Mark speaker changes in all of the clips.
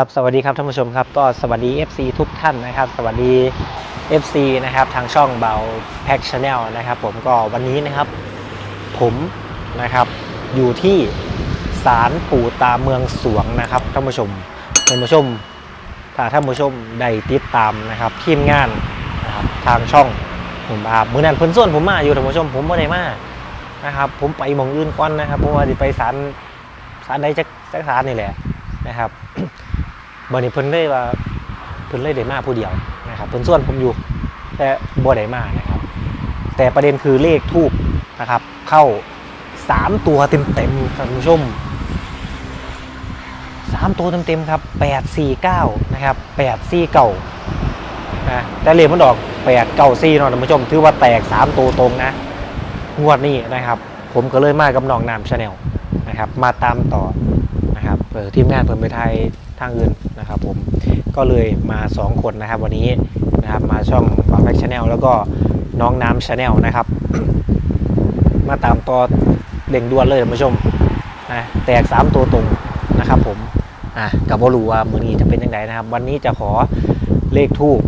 Speaker 1: ครับสวัสดีครับท่านผู้ชมครับก็สวัสดี FC ทุกท่านนะครับ สวัสดี FC นะครับทางช่องเบาแพ็กชาแนลนะครับผมก็วันนี้นะครับผมนะครับอยู่ที่ศาลปู่ตาเมืองสวงนะครับท่านผู้ชมท่านผู้ชมถ้าท่านผู้ชมได้ติดตามนะครับทีมงานนะครับทางช่องผมอาบมือนันพิ่นส่วนผมมาอยู่ท่านผู้ชมผมไม่ได้มานะครับผมไปมองอื่นก่อนนะครับเพราะว่าจะไปศาลศาลใดจักศาลนี่แหละนะครับ บันนี้เพิ่นเลยว่าเพิ่นเลยได้มาผู้เดียวนะครับเพิ่นส่วนผมอยู่ แต่บ่ได้มานะครับ แต่ประเด็นคือเลขทูบนะครับ เข้าสามตัวเต็มๆท่านผู้ชมสามตัวเต็มๆครับแปดสี่เก้านะครับแปดสี่เก้านะแต่เลขมันออกแปดเก้าสี่เนาะท่านผู้ชม ถือว่าแตกสามตัวตรงนะงวดนี้นะครับ ผมก็เลยมากับน้องนามชาแนลนะครับ มาตามต่อนะครับทีมงานเพิ่นไปไทย ทางอื่นนะครับผมก็เลยมา 2 คนนะครับ วันนี้นะครับมาช่องบาแฟกชาแนลแล้วก็น้องน้ำชาแนลนะครับ มาตามต่อเล่งด่วนเลยท่านผู้ชมนะแตก 3 ตัวตรงนะครับผมอะกับบรูว่ามือนี้จะเป็นยังไงนะครับ วันนี้จะขอเลขทูบ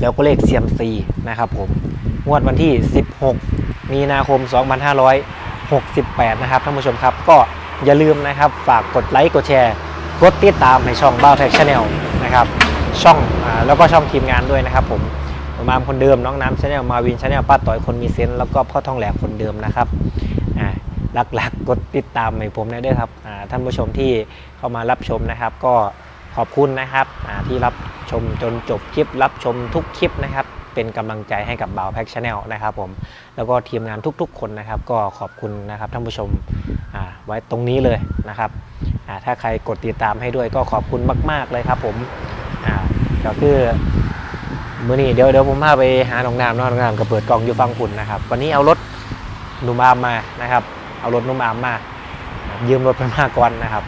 Speaker 1: แล้วก็เลขเซียมซีนะครับผมงวดวันที่ 16 มีนาคม 2568 นะครับท่านผู้ชมครับ ก็อย่าลืมนะครับ ฝากกดไลค์กดแชร์ กดติดตามในช่องบ้าแฟคชแนลนะครับช่องอแล้วก็ช่องทีมงานด้วยนะครับผมผมามคนเดิมน้องน้ำชาแนลมาวินชาแนลป้าต่อยคนมีเซนส์แล้วก็พ่อทองแหลกคนเดิมนะครับอ่าหลักๆกดติดตามให้ผมได้ด้วยครับท่านผู้ชมที่เข้ามารับชมนะครับ ก็ขอบคุณนะครับที่รับชมจนจบคลิป รับชมทุกคลิปนะครับ เป็นกำลังใจให้กับบ่าวแพ็กชาแนลนะครับผมแล้วก็ทีมงานทุกๆ คนนะครับ ก็ขอบคุณนะครับท่านผู้ชมไว้ตรงนี้เลยนะครับ ถ้าใครกดติดตามให้ด้วยก็ขอบคุณมาก ๆเลยครับผมอ่าก็คือมื่อนี้เดี๋ยวเดี๋ยวผมพาไปหาหนองน้ำเนาะหนองน้ำก็เปิดกล่องอยู่ฟังคุณนะครับ วันนี้เอารถนุ่มอามมานะครับ เอารถนุ่มอามมา ยืมรถไปมาก่อนนะครับ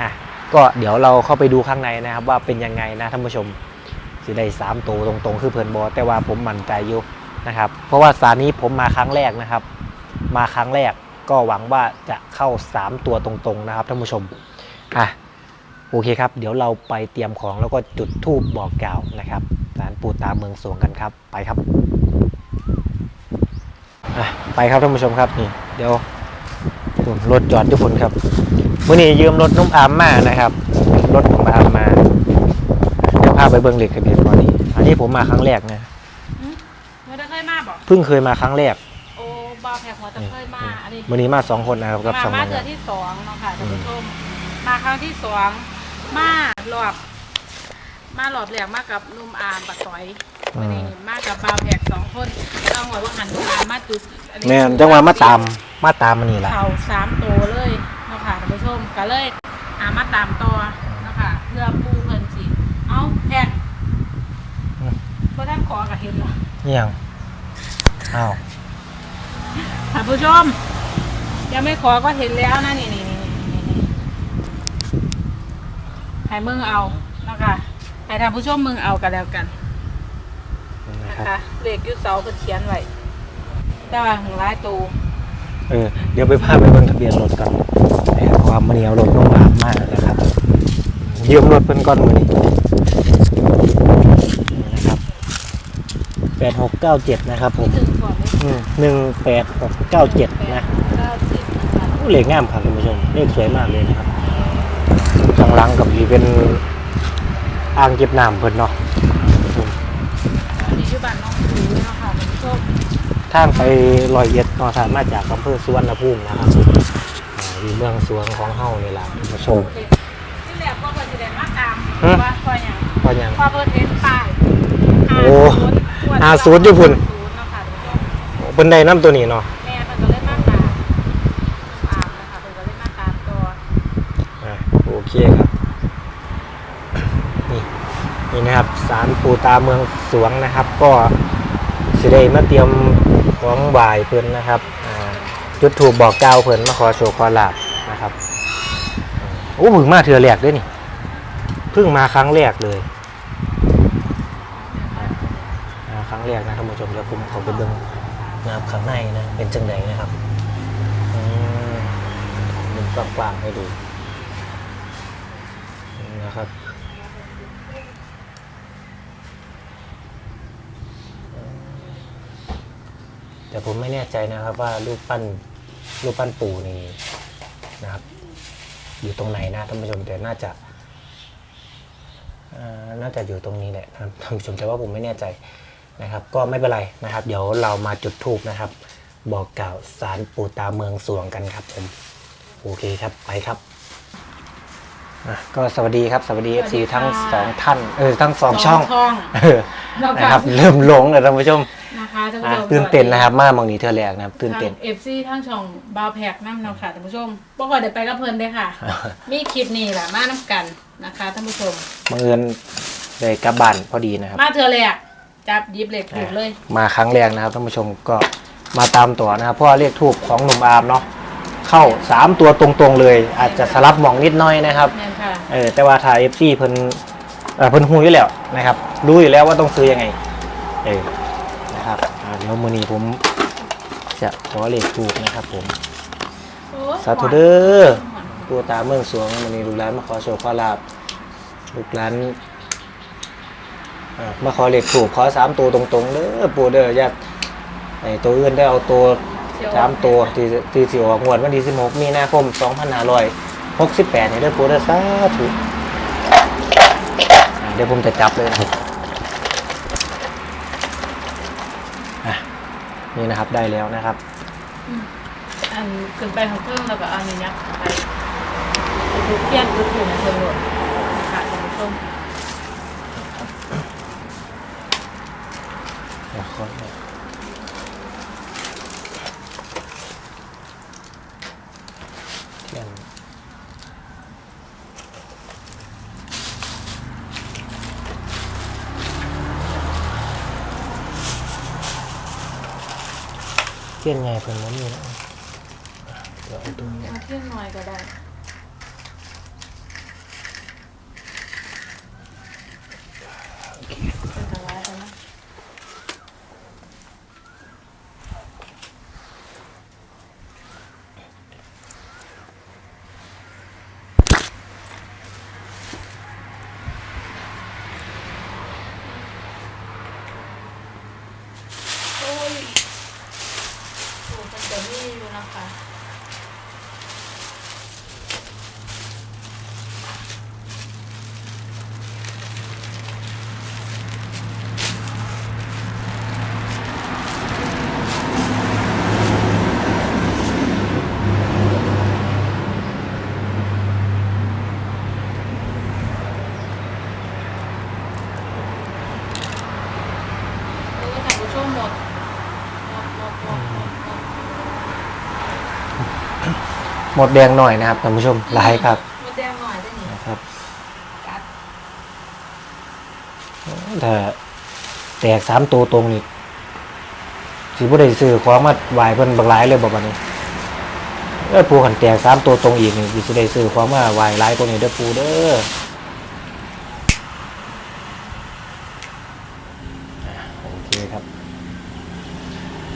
Speaker 1: อะก็เดี๋ยวเราเข้าไปดูข้างในนะครับ ว่าเป็นยังไงนะท่านผู้ชมสิได้สามตัวตรงๆ คือเพลินบอแต่ว่าผมมั่นใจอยู่นะครับ เพราะว่าสารนี้ผมมาครั้งแรกนะครับ มาครั้งแรกก็หวังว่าจะเข้า 3 ตัวตรงๆนะครับท่านผู้ชม อะโอเคครับ เดี๋ยวเราไปเตรียมของแล้วก็จุดทูบบอกกล่าวนะครับศาลปู่ตาเมืองสวงกันครับไปครับอะไปครับท่านผู้ชมครับนี่เดี๋ยวนู่นรถจอดทุกคนครับมื่อนี้ยืมรถนุ่มอามมานะครับรถนุ่มอามมาเดี๋ยวพาไปเบิ้งเหล็กทะเบียนก่อนนี่อันนี้ผมมาครั้งแรกนะ
Speaker 2: ไม่ได้เคยมาบอก
Speaker 1: เพิ่งเคยมาครั้งแรก
Speaker 2: โอ้บาแพกหัวตะเคยมาอันนี้
Speaker 1: มื่อนี้มาสองคนนะครับกับ
Speaker 2: มา
Speaker 1: สอง
Speaker 2: มา
Speaker 1: คน
Speaker 2: เดือนที่สองเนาะค่ะท่านผู้ชม มาครั้งที่สองมาหลอบ มาหลอบแหลกมากับนุ่มอามปักต่อยวันนี้มากับบาแพกสองคนเอาหัวว่าหันนุ่มอามมาจุดอั
Speaker 1: แม่นจังหวะมาตามมาตามมันนี่แหละ
Speaker 2: เข่าสามตัวเลยเนาะค่ะท่านผู้ชมก็เลยอามาตามต่อเนาะค่ะเพื่อปูเพิ่นสิเอาแพกเพราะท่านขอกับเห็นเหรอ
Speaker 1: นี่ยังอ้าว
Speaker 2: ท่านผู้ชมยังไม่ขอก็เห็นแล้วนะนี่นี่นี่นี่นี่ ให้มึงเอานะคะให้ท่านผู้ชมมึงเอากันแล้วกัน
Speaker 1: นะ
Speaker 2: นะครับ คะเลขอยุดเสาก็เขียนไว้แต่ว่าของร้ายตู
Speaker 1: เออ เดี๋ยวไปพาไปเบิ่งทะเบียนรถก่อนแต่ความมันเหนียวรถนุ่มอามมากนะครับยืมรถเพิ่นก่อนมือนี้นี่นะครับแปดหกเก้าเจ็ดนะครับผม
Speaker 2: ถึงก่อนเลย
Speaker 1: หนึ่งแปดหกเก้าเจ็ดนะ
Speaker 2: เก้าสิบนะคะ
Speaker 1: โอ้เลขงามครับท่านผู้ชมเลขสวยมากเลยนะครับ ข้างหลังกับอีเป็นอ่างเก็บน้ำเพิ่นเนาะ
Speaker 2: อันนี้ชื่อบ้านน้องผูเนาะค่ะท่านผู้ชม
Speaker 1: ทางไปลอยเอ็ดเนาะสามารถจากอำเภอสุวรรณภูมินะครับอ่าอยู่เมืองสวงของเฮานี่แหละท่านผู้ชม
Speaker 2: ที่แรกว่าเพิ่นสิได้มาตาม
Speaker 1: ฮะ
Speaker 2: ว่าพออย่าง
Speaker 1: เพราะหยัง
Speaker 2: พอเพิ่นเห็นป้าย
Speaker 1: โอ้ห้าศูนย์อยู่พุ่น
Speaker 2: ศูนย์เนาะค่ะท่านผู้ชม
Speaker 1: เพิ่นได้น้ำตัวนี้เนาะ
Speaker 2: แม่มันก็เลยมาตามตามนะคะมันก็เลยมาตามตัว
Speaker 1: อะโอ เคครับนี่นี่นะครับสารปูตาเมืองสวงนะครับ ก็สิได้มาเตรียมของบ่ายเพิ่นนะครับจุดถูกบอกกล่าเพิ่นมาขอโชว์ขอลาบนะครับโอ้พิ่งมาเทือแรกด้วยนี่เพิ่งมาครั้งแรกเลยครั้งแรกนะท่านผู้ชมเดี๋ยวผมเขาไปเบิ่งนะครับข้างในนะเป็นจังไดนะครับอืมมุมกว้างๆให้ดู นะครับแต่ผมไม่แน่ใจนะครับว่ารูปปั้นรูปปั้นปู่นี่นะครับ อยู่ตรงไหนนะท่านผู้ชมแต่น่าจะน่าจะอยู่ตรงนี้แหละท่านผู้ชมแต่ว่าผมไม่แน่ใจนะครับ ก็ไม่เป็นไรนะครับ เดี๋ยวเรามาจุดธูปนะครับ บอกกล่าวสารปู่ตาเมืองสวงกันครับผมโอเคครับไปครับ อะก็สวัสดีครับ สวัสดี
Speaker 2: สวั
Speaker 1: FC
Speaker 2: สดีค่ะ
Speaker 1: ทั้งสองท่านเออทั้งสองช่อง
Speaker 2: ช่อง
Speaker 1: เออ
Speaker 2: แล้ว
Speaker 1: นะครับเริ่มหลงเลยท่านผู้ชม
Speaker 2: นะคะท่านผู้
Speaker 1: อะ
Speaker 2: ชม
Speaker 1: ตื่นเต้นนะครับมากมองนี้เธอแรกนะครับตื่นเต้น
Speaker 2: เอฟซีทั้งช่องบาวแพกน้ำเนาะค่ะท่านผู้ชมปกติเดี๋ยวไปกับเพิ่นเด้อค่ะ มีคลิปนี้แหละมาน้ำกันนะคะท่านผู้ชม
Speaker 1: บังเอิญเลยกลับบ้านพอดีนะครับ
Speaker 2: มาเธอเลยอะจับหยิบเหล็กถูกเลย
Speaker 1: มาครั้งแรกนะครับท่านผู้ชมก็มาตามต่อนะครับเพราะว่าเลขทูบของหนุ่มอาร์มเนาะ เข้า 3 ตัวตรงๆเลย อาจจะสลับหมองนิดหน้อยนะครับ
Speaker 2: แม่นค่ะ
Speaker 1: เออแต่ว่าถ่ายเอฟซีเพิ่นเอ่อเพิ่นฮู้อยู่แล้วนะครับ รู้อยู่แล้วว่าต้องซื้อยังไงเออนะครับอ่าเดี๋ยวมื้อนี้ผมจะขอเลขทูบนะครับผม
Speaker 2: โอ้ย
Speaker 1: สาธุเด้อตัวตาเมืองสวงมื้อนี้ลูกหลานมาขอโชคขอลาบลูกหลานเอ่อมาขอเลขทูบขอสามตัวตรงๆเด้อปู่เด้ออย่าไอ้ตัวอื่นได้เอาตัว สามตัวที่ที่สิออกงวดวันที่16มีนาคม2568นี่เด้อปู่เด้อสาธุอ่าเดี๋ยวผมจะจับเลยนะครับอะนี่นะครับได้แล้วนะครับ
Speaker 2: อันขึ้นไปของเครื่องแล้วก็เอานี่ยักไปดูเทียนดูถูกในเชิงหลวงค่ะท่านผู้ชม
Speaker 1: เดี๋ยวขอ เทียนไงเพิ่นมันมีนะเดี๋ยวเอาตรงนี้
Speaker 2: เอาเทียนหน่อยก็ได้เป็นตะไลกันนะ โอ้ยโอ้มันจะมีอยู่นะคะ เออแต่ผู้ชมหมดหมดหมดหมดหมดหมด
Speaker 1: ห มดแดงหน่อยนะครับท่านผู้ชมไลค์ครับ
Speaker 2: หมดแดงหน่อยได้หนิ
Speaker 1: นะครับ
Speaker 2: กัด
Speaker 1: ถ้าแตกสามตัวตรงนี่สิบ่ได้ซื้อของมาไหวเพิ่นบักหลายเลยบอกว่านี้เออปูขันแตกสามตัวตรงอีกนี่สิได้ซื้อของมาไหวหลายตัวนี้เด้อปูเด้ออะโอเคครับ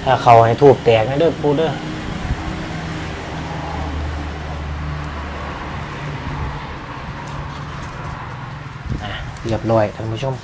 Speaker 1: ถ้าเขาให้ทูบแตกนะเด้อปูเด้อ เรียบร้อยท่านผู้ชม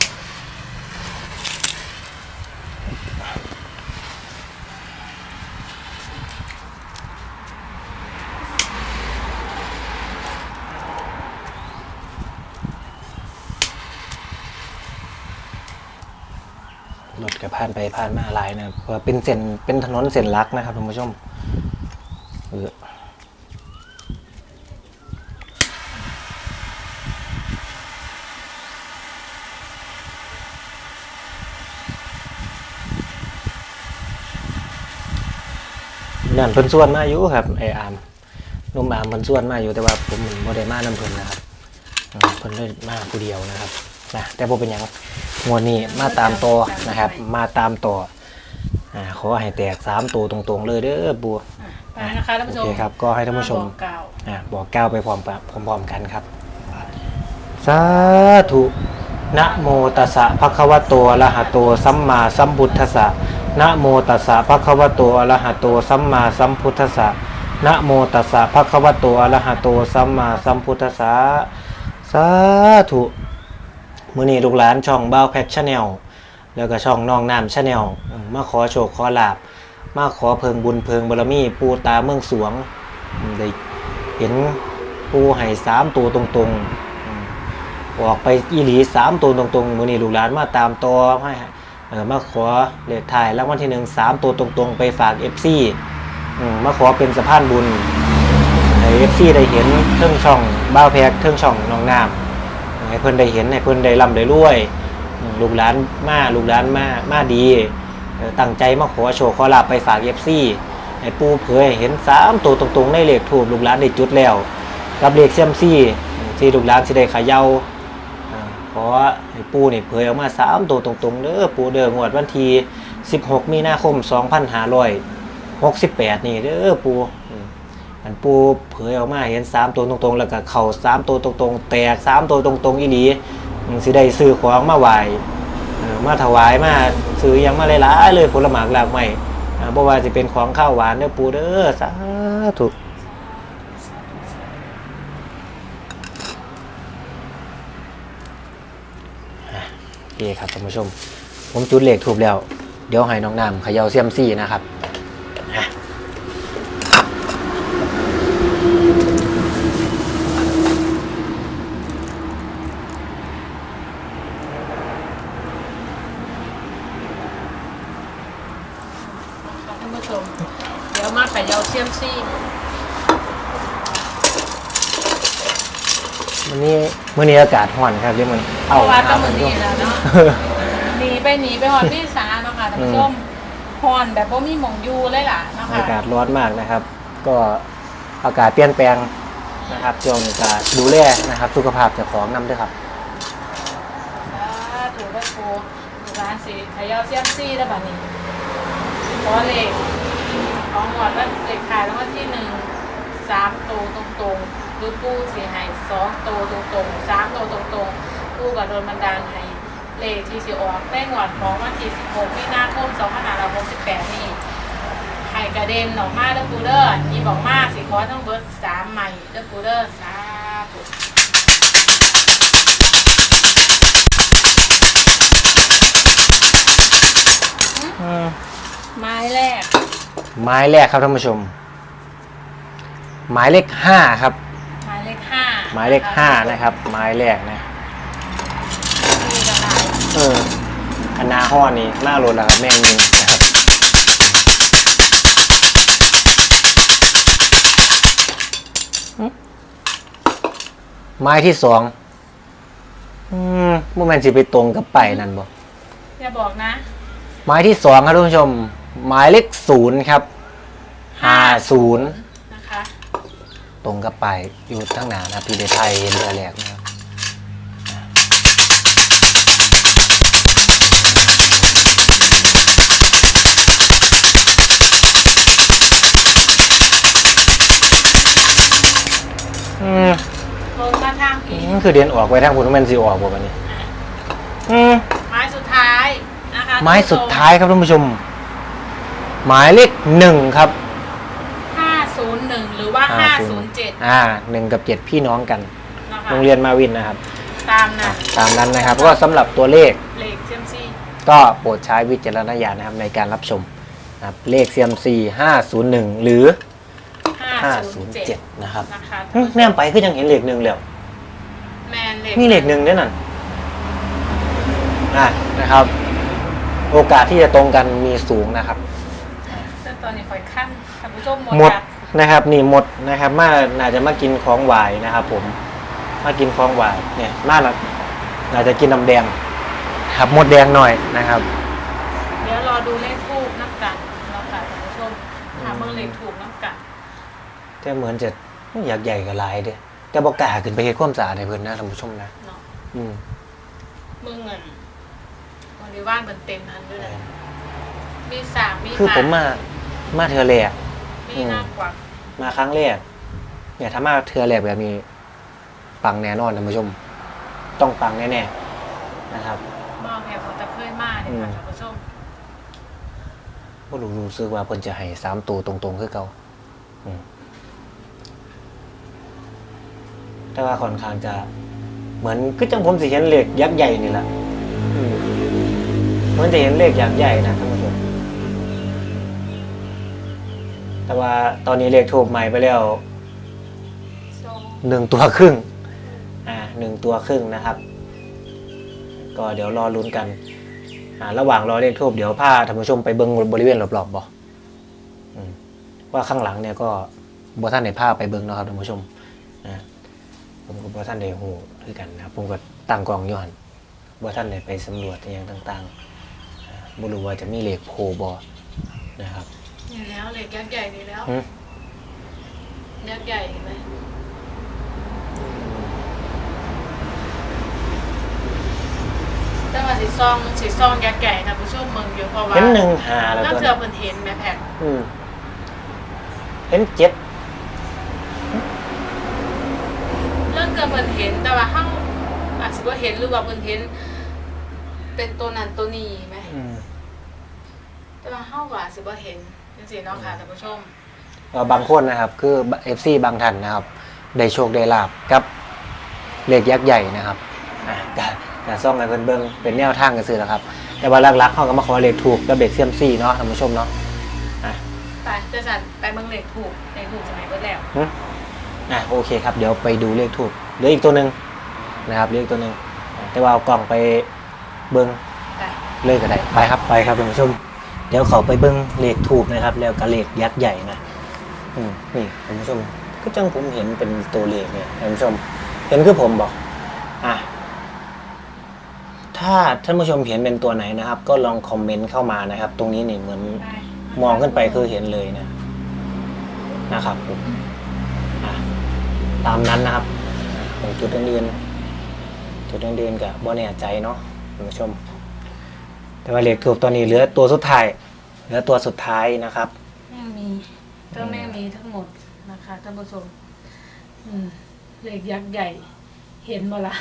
Speaker 1: รถก็ผ่านไปผ่านมาหลายนะครับเพราะเป็นเส้นเป็นถนนเส้นลักนะครับท่านผู้ชม นั่นเพิ่นส่วนมาอยู่ครับไออามหนุ่มอามเพิ่นส่วนมาอยู่แต่ว่าผมบ่ได้มานำเพิ่นนะครับอืมเพิ่นเลยมาผู้เดียวนะครับนะแต่บ่เป็นหยังงวดนี้มาตามต่อนะครับ มาตามต่ออ่าขอให้แตกสามตัวตรงๆ เลยเด้อบัว
Speaker 2: อะไปนะคะท่านผู้ชม
Speaker 1: โอเคครับก็ให้ท่านผู้ชม
Speaker 2: บอกกล่าว
Speaker 1: อะบอกก้าวไปพร้อมกันพร้อมๆกันครับสาธุนะโมตัสสะภะคะวะโตอะระหะโตสัมมาสัมพุทธัสสะ นะโมตัสสะภะคะวะโตอะระหะโตสัมมาสัมพุทธัสสะนะโมตัสสะภะคะวะโตอะระหะโตสัมมาสัมพุทธัสสะสาธุมื้อนี้ลูกหลานช่องบ้าวแพ็กชาแนลแล้วก็ช่องน้องน้ำชาแนลมาขอโชคขอลาบมาขอเพิงบุญเพิงบารมีปูตาเมืองสวงได้เห็นปูให้สามตัวตรงๆออกไปอีหลีสามตัวตรงๆมื้อนี้ลูกหลานมาตามต่อมาเออ มาขอเลขท้ายรางวัลที่หนึ่งสามตัวตรงๆ ไปฝาก FC อืมมาขอเป็นสะพานบุญให้ FC ได้เห็นเทิงช่องบ้าแพกเทิงช่องน้องน้ำให้เพิ่อนได้เห็นให้เพิ่อนได้ร่ำได้รวยลูกหลานมาลูกหลานมามาดีตั้งใจมาขอโชว์ขอลาบไปฝาก FC ให้ปูเผยเห็นสามตัวตรงๆในเลขถูกลูกหลานได้จุดแล้ว กับเลขเซียมซี่ที่ลูกหลานสิได้เขย่าอ่า ขอให้ปูนี่เผยออกมาสามตัวตรงๆเด้อปูเด้องวดวันที่16มีนาคม2568นี่เด้อปูอืมอันปูเผยออกมาเห็นสามตัวตรงๆ แล้วก็เข่าสามตัวตรงๆ แตกสามตัวตรงๆอีหลีสิได้ซื้อของมาไหวมาถวายมาซื้อยังมาหลายๆเลยผลหมากหลากใหม่อ่าบ่ว่าจะเป็นของข้าวหวานเด้อปูเด้อสาธุอะโอ เคครับท่านผู้ชม ผมจุดเหลขถูกแล้ว เดี๋ยวให้น้องน้ำเขย่าเซียมซี่นะครับอะ
Speaker 2: ท่านผู้ชม เดี๋ยวมาไข่ยาเซียมซี่
Speaker 1: วันนี้วันนี้อากาศร้อนครับเรียกมัน
Speaker 2: เพราะว่าตะมือ
Speaker 1: ด้ว
Speaker 2: นี้
Speaker 1: ย
Speaker 2: แล้วเนาะหนีไปหนีไปหอดพี่สาเนาะค่ะท่านผู้ชมหอนแบบว่ามีหมองอยูเลยล่ะเนาะค่ะ
Speaker 1: อากาศร้อนมากนะครับ ก็อากาศเปลี่ยนแปลงนะครับช่วงนี้ก็ดูแลนะครับ สุขภาพเจ้าของนำด้วยครับ
Speaker 2: สาถูกได้โคร้านสีไข่ยาวเซียมซี่แล้วบัดนี้ขอเลขของหวดว่าเลขขายแล้วว่าที่หนึ่งสามตัวตรงๆ หรือปูเสียหายสองตัวตรงๆสามตัวตรงๆปูกับโดนบันดาลให้เลขที่สิออกแป้งหวดของวันที่16มีนาคม2568นี่ไข่กระเด็นออกมาเด้อปูเดอร์อีบอกมาสิขอต้องเบิร์ดสามใหม่เด้อปูเดอร์สาธุไม้แรก
Speaker 1: ไม้แรกครับท่านผู้ชม หมายเลขห้าครับ
Speaker 2: ไม้เลข ห้า
Speaker 1: หมายเลขห้านะครับไม้แรกนะ
Speaker 2: มีกระดาษ
Speaker 1: เออคณะห้อนี้หน้าโรนแล้วครับแม่งนึงนะครับไม้ที่สองอืมเมื่อมันสิไปตรงกับไปายนั่นบ่
Speaker 2: อย่าบอกนะ
Speaker 1: หมายที่สองครับทุกผู้ชม หมายเลขศูนย์ครับห้าศูนย์
Speaker 2: นะคะ
Speaker 1: ตรงกับไปายอยู่ทั้งหนานะครับพี่เดไทยเห็นเรือแรกนะครับอืม
Speaker 2: ลงมาทางผี
Speaker 1: อืมคือเดียนออกไปทางคุณมันสิออกบ่บันนี้ อืม
Speaker 2: ไม้สุดท้ายนะคะ
Speaker 1: ไม้สุดท้ายครับท่านผู้ชม หมายเลขหนึ่งครับ
Speaker 2: ห้าศูนย์ หนึ่งหรือว่าห้าศูนย์เจ็ด
Speaker 1: อ่าหนึ่งกับเจ็ดพี่น้องกัน
Speaker 2: นะคะ
Speaker 1: โรงเรียนมาวินนะครับ
Speaker 2: ตามนะ
Speaker 1: ตามนั้นนะครับ ก็สำหรับตัวเลข
Speaker 2: เลขเซียมซี่
Speaker 1: ก็โปรดใช้วิจารณญาณนะครับในการรับชมนะครับเลข CMC 501หรือ
Speaker 2: ห้าศูนย์เจ็ด
Speaker 1: 507 นะครับ
Speaker 2: นะคะ
Speaker 1: หึแนมไปคือยังเห็นเลขหนึ่งแล้ว
Speaker 2: แมนเลข
Speaker 1: มีเลขหนึ่งด้วยนั่นอะนะครับ โอกาสที่จะตรงกันมีสูงนะครับ
Speaker 2: ซึ่งตอนนี้คอยขั้นท่านผู้ชม
Speaker 1: หมด
Speaker 2: จั
Speaker 1: นะครับนี่หมดนะครับมาน่าจะมากินของหวายนะครับ ผมมากินของหวายเนี่ยมาน่ะน่าจะกินน้ำแดงครับหมดแดงหน่อยนะครับ
Speaker 2: เดี๋ยวรอดูเลขทูบน้ำกันเนาะค่ะท่านผู้ชมหาเมืองเลขถูกน้ำกัน
Speaker 1: แต่เหมือนจะอยากใหญ่กับลายเด้แต่บอกกล้าขึ้นไปเฮ็ดความสะอาดให้เพิ่นนะท่านผู้ชมนะ
Speaker 2: เนาะ
Speaker 1: อืม
Speaker 2: มึงเงินวันนี้ว่านเป็นเต็มทันด้วยนะมีสามมี
Speaker 1: คือผมมามาเทือแรก
Speaker 2: มีห น้ากกว่า
Speaker 1: มาครั้งแรกเนี่ยถ้ามาเทือแรกแบบนี้ปังแน่นอนท่านผู้ชม ต้องปังแน่ๆนะครับ
Speaker 2: บ้าแพรเขาตะเคยมาเนี่ยค่ะท่านผู้ชม
Speaker 1: ก็รู้รู้สึกว่าเพิ่นจะให้สามตัวตรงๆคือเก่าอืมแต่ว่าค่อนข้างจะเหมือนก็จังผมสิเห็นเลขยักษ์ใหญ่นี่แหละอืมเหมือนจะเห็นเลขยักษ์ใหญ่นะท่าน แต่ว่าตอนนี้เลขถูกใหม่ไปแล้ว
Speaker 2: สอง
Speaker 1: หนึ่งตัวครึ่ง อ่าหนึ่งตัวครึ่งนะครับ ก็เดี๋ยวรอลุ้นกัน อ่า ระหว่างรอเลขทูบเดี๋ยวพาท่านผู้ชมไปเบิ้งบริเวณรอบๆบ่อืมว่าข้างหลังเนี่ยก็บัท่านในภาพไปเบิ้งเนาะครับท่านผู้ชมนะผมก็บัท่านในหูด้วยกันนะครับผมก็ตั้งกล้องย้อนบัท่านในไปสำรวจอย่างต่างๆอ่าบ่รู้ว่าจะมีเลขโพบอนะครับ
Speaker 2: นี่แล้วเหล็กยักษ์ใหญ่นี่แล้ว
Speaker 1: อืม
Speaker 2: ยักษ์ใหญ่เห็นไหมแต่ว่าสีซองสีซองยักษ์ใหญ่นะผู้ชมเมืองอยู่เพราะว่า
Speaker 1: เห็นหนึ่งหาแล้ว
Speaker 2: แล้ว
Speaker 1: ตัว
Speaker 2: เธอเพิ่นเห็นแม่แพก
Speaker 1: อืมเห็นเจ็ด
Speaker 2: เรื่องเกิดเพิ่นเห็นแต่ว่าเฮาอาจสิบ่เห็นหรือว่าเพิ่นเห็น เป็นตัวนั้นตัวนี้ไหม
Speaker 1: อืม
Speaker 2: แต่ว่าเฮาก็อาจสิบ่เห็น จังซี่เนาะค่ะท่านผู้ชม
Speaker 1: ก็บางคนนะครับคือเอฟซีบางท่านนะครับได้โชคได้ลาบกับเลขยักษ์ใหญ่นะครับอะกะกะซ่องให้เพิ่นเบิ่งเป็นแนวทางกันซื้อแหล้วครับ แต่ว่าหลักๆเขาก็มาขอเลขถูกกับเบ็ดเซียมซี่เนาะท่านผู้ชมเนาะอะ
Speaker 2: ไปจะสั่นไปเบิ่งเลขถูกเลขถูกสมัยเบิดแล้ว
Speaker 1: หึอะโอเคครับเดี๋ยวไปดูเลขถูกเหลืออีกตัวหนึ่งนะครับเหลืออีกตัวหนึ่งอะแต่ว่าเอากล่องไปเบิ่ง
Speaker 2: ไป
Speaker 1: เลยก็ได้ไปครับไปครับท่านผู้ชม เดี๋ยวเขาไปเบิ้งเลขถูกนะครับ แล้วก็เลขยักษ์ใหญ่นะอืมนี่ท่านผู้ชมก็จังผมเห็นเป็นตัวเลขเนี่ยท่านผู้ชม เห็นคือผมบอกอะถ้าท่านผู้ชมเห็นเป็นตัวไหนนะครับ ก็ลองคอมเมนต์เข้ามานะครับ ตรงนี้นี่เหมือน
Speaker 2: ไป
Speaker 1: มองขึ้นไปคือเห็นเลยนะนะครับผมอะตามนั้นนะครับตรงจุดเดินๆจุดเดินๆกับบอแน่ใจเนาะท่านผู้ชม แต่ว่าเลขถูกตัวนี้เหลือตัวสุดท้ายเหลือตัวสุดท้ายนะครับ
Speaker 2: แม่มีก็แม่มีทั้งหมดนะคะท่านผู้ชมอืมเลขยักษ์ใหญ่ เห็นบ่ล่ะ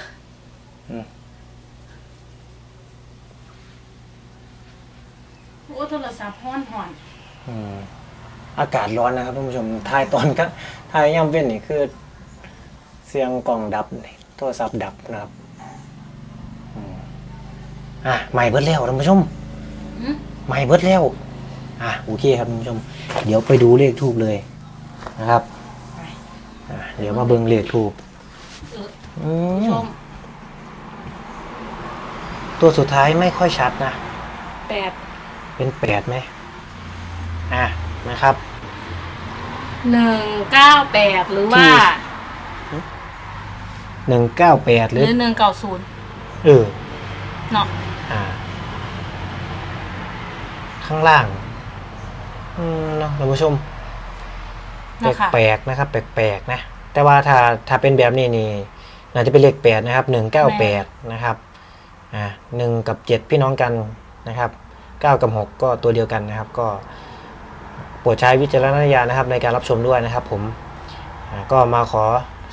Speaker 1: อืม
Speaker 2: โอ้โทรศัพท์ฮ้อนหอน
Speaker 1: อืมอากาศร้อนนะครับท่านผู้ชมทายตอนก็ทายย่ำเว้นนี่คือ เสียงกล่องดับนี่โทรศัพท์ดับนะครับอืม อะใหม่เบิดแล้วท่านผู้ชม
Speaker 2: หืม
Speaker 1: ใหม่เบิดแล้วอะโอเคครับท่านผู้ชม เดี๋ยวไปดูเลขทูบเลยนะครับ
Speaker 2: ไป
Speaker 1: อะเดี๋ยวมาเบิ่งเลขทูบ
Speaker 2: เออ
Speaker 1: อื
Speaker 2: ผู้
Speaker 1: ม
Speaker 2: ชม
Speaker 1: ตัวสุดท้ายไม่ค่อยชัดนะ
Speaker 2: แปด
Speaker 1: เป็นแปดไหมอะนะครับ
Speaker 2: หนึ่งเก้าแปดหรือว่า
Speaker 1: ที่หนึ่งเก้าแปดห
Speaker 2: ห
Speaker 1: รื
Speaker 2: รืออหนึ่งเก้าศูนย์
Speaker 1: เออ
Speaker 2: เนาะ
Speaker 1: อ่า ข้างล่างอืมเนาะท่านผู้ชม
Speaker 2: นะคะ
Speaker 1: แปลกๆนะครับ แปลกๆนะ แต่ว่าถ้าถ้าเป็นแบบนี้นี่น่าจะเป็นเลขแปดนะครับหนึ่งเก้าแปดนะครับอ่าหนึ่งกับเจ็ดพี่น้องกันนะครับเก้ากับหกก็ตัวเดียวกันนะครับ ก็โปรดใช้วิจารณญาณนะครับ ในการรับชมด้วยนะครับ ผมอ่าก็มาขอ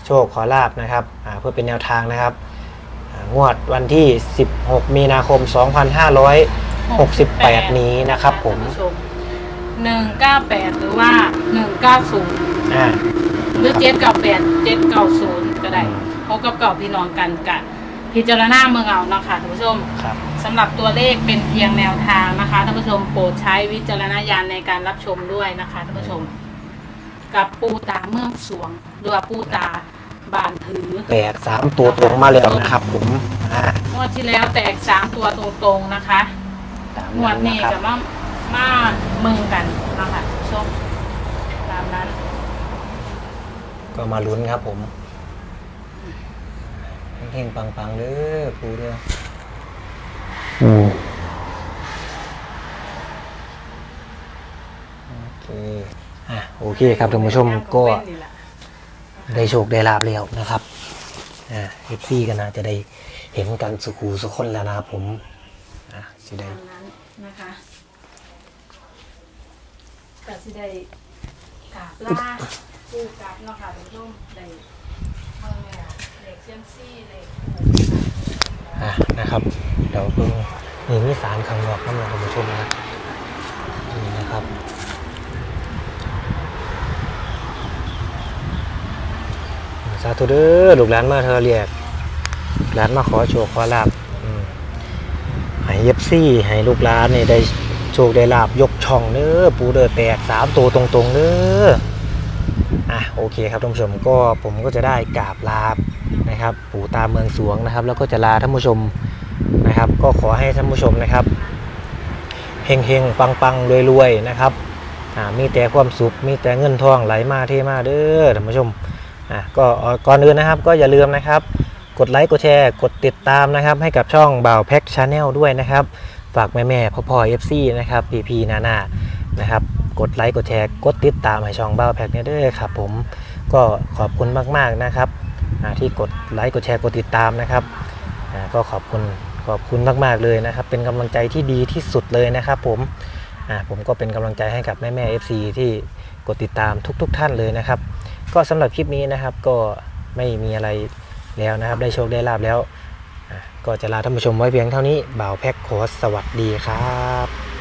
Speaker 1: โชคขอลาบนะครับอ่าเพื่อเป็นแนวทางนะครับอ่า งวดวันที่ 16 มีนาคม 2568 นี้นะครับผม
Speaker 2: หนึ่งเก้าแปดหรือว่าหนึ่งเก้าศูนย์
Speaker 1: อ่า
Speaker 2: หรือเจ็ดเก้าแปดเจ็ดเก้าศูนย์ก็ได้
Speaker 1: อืม
Speaker 2: พบกับเก่าพี่น้องกันกะพิจารณาเมืองเอาเนาะค่ะท่านผู้ชม
Speaker 1: ครับ
Speaker 2: สำหรับตัวเลขเป็นเพียงแนวทางนะคะท่านผู้ชมโปรดใช้วิจารณญาณในการรับชมด้วยนะคะท่านผู้ชม กับปูตาเมืองสวงหรือว่าปูตา บานถือ
Speaker 1: แตกสามตัวตรงมาแล้วนะครับ ผมอ่าง
Speaker 2: วดที่แล้วแตกสามตัวตรงๆนะคะ
Speaker 1: ตาม
Speaker 2: งว
Speaker 1: นั้
Speaker 2: ด
Speaker 1: น
Speaker 2: นี้
Speaker 1: นะครับ
Speaker 2: จะมามาเมืองกันเนาะคะท่านผู้ชมตามนั้น
Speaker 1: ก็มาลุ้นครับผมเฮงๆปังๆเลยครูเด้ออืมโอเคอะโอเคครับท่านผู้ชมก็ ได้โชคได้ลาบแล้วนะครับอ่าเอฟซีกันนะจะได้เห็นกันสุขูสุคนแล้วนะครับผมอะสิได้
Speaker 2: ตามนั้นนะคะก็สิได้กราบลาปูกราบเนาะค่ะท่านผู้ชมได้เมืองเนี่ยเล็กเซียมซี่เหล็ก
Speaker 1: อะนะครับเดี๋ยวเพิ่งนี่มีสารขังนอกน้ำมันท่านผู้ชมนะนี่นะครับ สาธุเด้อลูกหลานมาเธอเรียกร้านมาขอโชคขอลาบให้เอฟซีให้ลูกหลานนี่ได้โชคได้ลาบยกช่องเด้อปูเด้อแตกสามตัวตรงๆเด้ออะโอเคครับท่านผู้ชมก็ผมก็จะได้กราบลาบนะครับ ปู่ตาเมืองสวงนะครับ แล้วก็จะลาท่านผู้ชมนะครับ ก็ขอให้ท่านผู้ชมนะครับเฮงเฮงปังปังรวยรวยๆนะครับอ่ามีแต่ความสุขมีแต่เงินทองไหลมาเทมาเด้อท่านผู้ชม อะก็ก่อนอื่นนะครับก็อย่าลืมนะครับ กดไลค์กดแชร์กดติดตามนะครับ ให้กับช่องบ่าวแพ็กชาแนลด้วยนะครับ ฝากแม่แม่พ่อพ่อเอฟซีนะครับพีพีนานานะครับกดไลค์กดแชร์กดติดตามให้ช่องบ่าวแพ็กเนี่ยด้อครับผมก็ขอบคุณมากๆนะครับที่กดไลค์กดแชร์กดติดตามนะครับก็ขอบคุณขอบคุณมากๆเลยนะครับ เป็นกำลังใจที่ดีที่สุดเลยนะครับผมอ่าผมก็เป็นกำลังใจให้กับแม่แม่เอฟซีที่กดติดตามทุก ๆ ท่านเลยนะครับ ก็สำหรับคลิปนี้นะครับก็ไม่มีอะไรแล้วนะครับ ได้โชคได้ลาบแล้ว ก็จะลาท่านผู้ชมไว้เพียงเท่านี้บ่าวแพ็คโคสสวัสดีครับ